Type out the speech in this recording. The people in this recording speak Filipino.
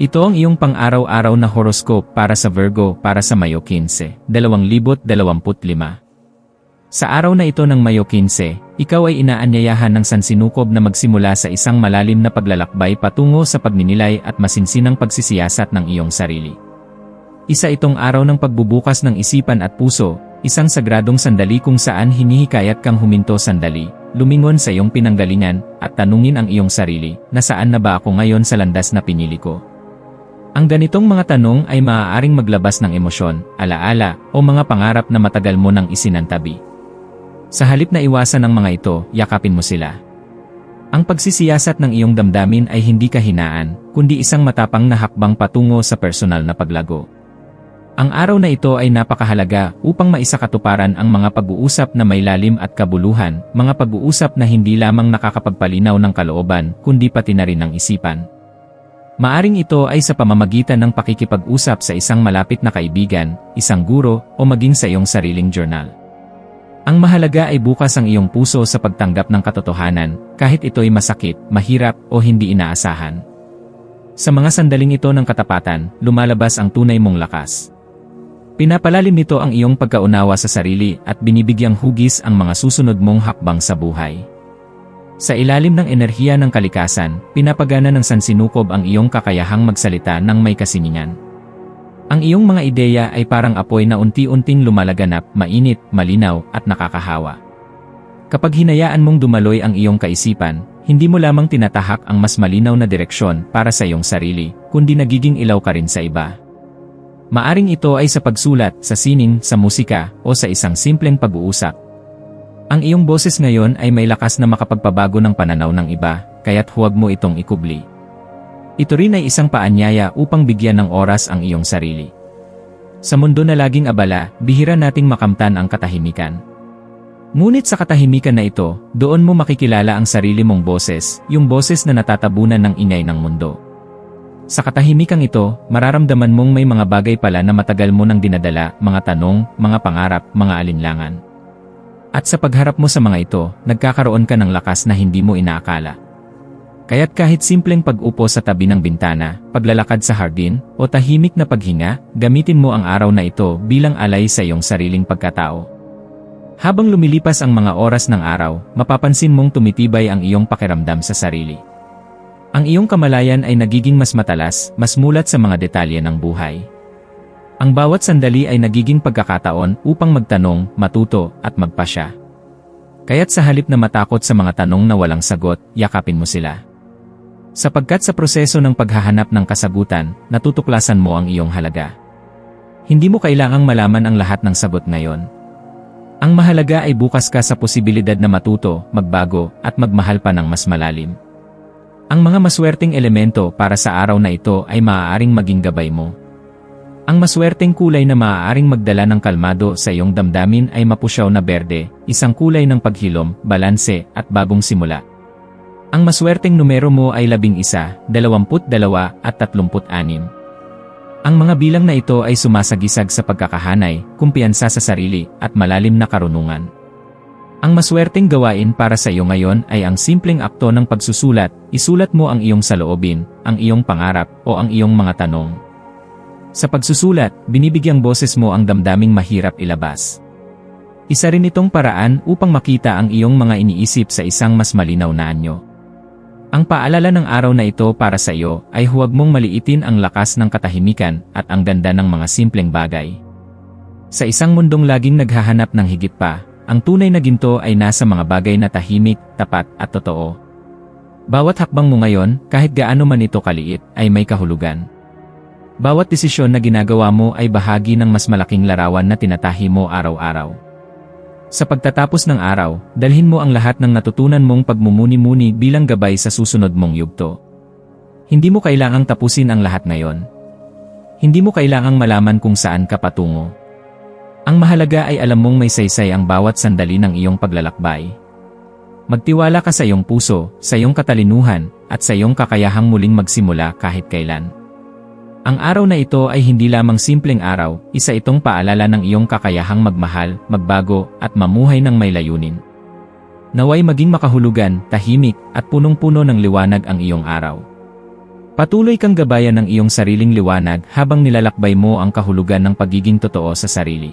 Ito ang iyong pang-araw-araw na horoscope para sa Virgo para sa Mayo 15, 2025. Sa araw na ito ng Mayo 15, ikaw ay inaanyayahan ng sansinukob na magsimula sa isang malalim na paglalakbay patungo sa pagninilay at masinsinang pagsisiyasat ng iyong sarili. Isa itong araw ng pagbubukas ng isipan at puso, isang sagradong sandali kung saan hinihikayat kang huminto sandali, lumingon sa iyong pinanggalingan, at tanungin ang iyong sarili, na saan na ba ako ngayon sa landas na pinili ko? Ang ganitong mga tanong ay maaaring maglabas ng emosyon, alaala, o mga pangarap na matagal mo nang isinantabi. Sa halip na iwasan ang mga ito, yakapin mo sila. Ang pagsisiyasat ng iyong damdamin ay hindi kahinaan, kundi isang matapang na hakbang patungo sa personal na paglago. Ang araw na ito ay napakahalaga upang maisakatuparan ang mga pag-uusap na may lalim at kabuluhan, mga pag-uusap na hindi lamang nakakapagpalinaw ng kalooban, kundi pati na rin ng isipan. Maaring ito ay sa pamamagitan ng pakikipag-usap sa isang malapit na kaibigan, isang guro, o maging sa iyong sariling journal. Ang mahalaga ay bukas ang iyong puso sa pagtanggap ng katotohanan, kahit ito'y masakit, mahirap, o hindi inaasahan. Sa mga sandaling ito ng katapatan, lumalabas ang tunay mong lakas. Pinapalalim nito ang iyong pagkaunawa sa sarili at binibigyang hugis ang mga susunod mong hakbang sa buhay. Sa ilalim ng enerhiya ng kalikasan, pinapagana ng sansinukob ang iyong kakayahang magsalita ng may kasiningan. Ang iyong mga ideya ay parang apoy na unti-unting lumalaganap, mainit, malinaw, at nakakahawa. Kapag hinayaan mong dumaloy ang iyong kaisipan, hindi mo lamang tinatahak ang mas malinaw na direksyon para sa iyong sarili, kundi nagiging ilaw ka rin sa iba. Maaring ito ay sa pagsulat, sa sining, sa musika, o sa isang simpleng pag-uusap, ang iyong boses ngayon ay may lakas na makapagpabago ng pananaw ng iba, kaya't huwag mo itong ikubli. Ito rin ay isang paanyaya upang bigyan ng oras ang iyong sarili. Sa mundo na laging abala, bihira nating makamtan ang katahimikan. Ngunit sa katahimikan na ito, doon mo makikilala ang sarili mong boses, yung boses na natatabunan ng ingay ng mundo. Sa katahimikan ito, mararamdaman mong may mga bagay pala na matagal mo nang dinadala, mga tanong, mga pangarap, mga alinlangan. At sa pagharap mo sa mga ito, nagkakaroon ka ng lakas na hindi mo inaakala. Kaya't kahit simpleng pag-upo sa tabi ng bintana, paglalakad sa hardin, o tahimik na paghinga, gamitin mo ang araw na ito bilang alay sa iyong sariling pagkatao. Habang lumilipas ang mga oras ng araw, mapapansin mong tumitibay ang iyong pakiramdam sa sarili. Ang iyong kamalayan ay nagiging mas matalas, mas mulat sa mga detalye ng buhay. Ang bawat sandali ay nagiging pagkakataon upang magtanong, matuto, at magpasya. Kaya't sa halip na matakot sa mga tanong na walang sagot, yakapin mo sila. Sapagkat sa proseso ng paghahanap ng kasagutan, natutuklasan mo ang iyong halaga. Hindi mo kailangang malaman ang lahat ng sagot ngayon. Ang mahalaga ay bukas ka sa posibilidad na matuto, magbago, at magmahal pa ng mas malalim. Ang mga maswerteng elemento para sa araw na ito ay maaaring maging gabay mo. Ang maswerteng kulay na maaaring magdala ng kalmado sa iyong damdamin ay mapusyaw na berde, isang kulay ng paghilom, balanse, at bagong simula. Ang maswerteng numero mo ay 11, 22, at 36. Ang mga bilang na ito ay sumasagisag sa pagkakahanay, kumpiyansa sa sarili, at malalim na karunungan. Ang maswerteng gawain para sa iyo ngayon ay ang simpleng akto ng pagsusulat, isulat mo ang iyong saloobin, ang iyong pangarap, o ang iyong mga tanong. Sa pagsusulat, binibigyang boses mo ang damdaming mahirap ilabas. Isa rin itong paraan upang makita ang iyong mga iniisip sa isang mas malinaw na anyo. Ang paalala ng araw na ito para sa iyo ay huwag mong maliitin ang lakas ng katahimikan at ang ganda ng mga simpleng bagay. Sa isang mundong laging naghahanap ng higit pa, ang tunay na ginto ay nasa mga bagay na tahimik, tapat at totoo. Bawat hakbang mo ngayon, kahit gaano man ito kaliit, ay may kahulugan. Bawat desisyon na ginagawa mo ay bahagi ng mas malaking larawan na tinatahi mo araw-araw. Sa pagtatapos ng araw, dalhin mo ang lahat ng natutunan mong pagmumuni-muni bilang gabay sa susunod mong yugto. Hindi mo kailangang tapusin ang lahat ngayon. Hindi mo kailangang malaman kung saan ka patungo. Ang mahalaga ay alam mong may saysay ang bawat sandali ng iyong paglalakbay. Magtiwala ka sa iyong puso, sa iyong katalinuhan, at sa iyong kakayahang muling magsimula kahit kailan. Ang araw na ito ay hindi lamang simpleng araw, isa itong paalala ng iyong kakayahang magmahal, magbago, at mamuhay ng may layunin. Naway maging makahulugan, tahimik, at punong-puno ng liwanag ang iyong araw. Patuloy kang gabayan ng iyong sariling liwanag habang nilalakbay mo ang kahulugan ng pagiging totoo sa sarili.